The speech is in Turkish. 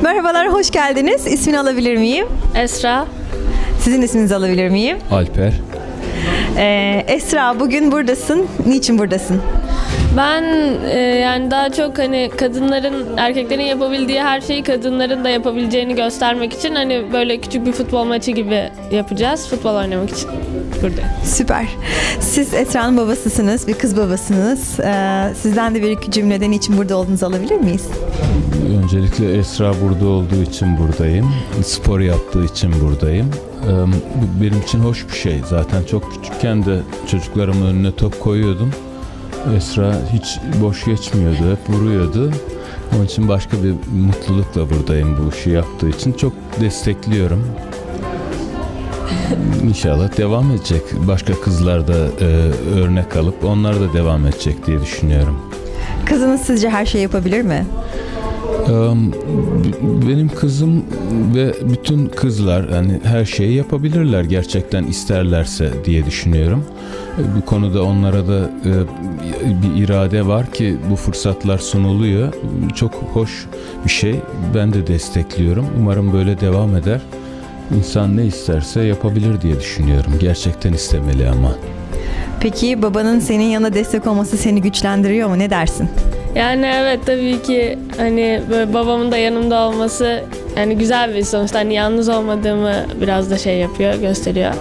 Merhabalar, hoş geldiniz. İsmini alabilir miyim? Esra. Sizin isminizi alabilir miyim? Alper. Ee, Esra, bugün buradasın. Niçin buradasın? Ben e, yani daha çok hani kadınların erkeklerin yapabildiği her şeyi kadınların da yapabileceğini göstermek için hani böyle küçük bir futbol maçı gibi yapacağız. Futbol oynamak için buradayım. Süper. Siz Esra'nın babasısınız, bir kız babasınız. Ee, sizden de bir iki cümlede niçin burada olduğunuzu alabilir miyiz? Öncelikle Esra burada olduğu için buradayım. Spor yaptığı için buradayım. Ee, Bu benim için hoş bir şey. Zaten çok küçükken de çocuklarımın önüne top koyuyordum. Esra hiç boş geçmiyordu, hep vuruyordu. Onun için başka bir mutlulukla buradayım bu işi yaptığı için. Çok destekliyorum. İnşallah devam edecek. Başka kızlar da e, örnek alıp onlar da devam edecek diye düşünüyorum. Kızınız sizce her şeyi yapabilir mi? Benim kızım ve bütün kızlar yani her şeyi yapabilirler gerçekten isterlerse diye düşünüyorum. E, Bu konuda onlara da e, bir irade var ki bu fırsatlar sunuluyor. Çok hoş bir şey. Ben de destekliyorum. Umarım böyle devam eder. İnsan ne isterse yapabilir diye düşünüyorum. Gerçekten istemeli ama. Peki babanın senin yanına destek olması seni güçlendiriyor mu? Ne dersin? Yani evet tabii ki hani böyle babamın da yanımda olması yani güzel bir sonuçta hani yalnız olmadığımı biraz da şey yapıyor, gösteriyor.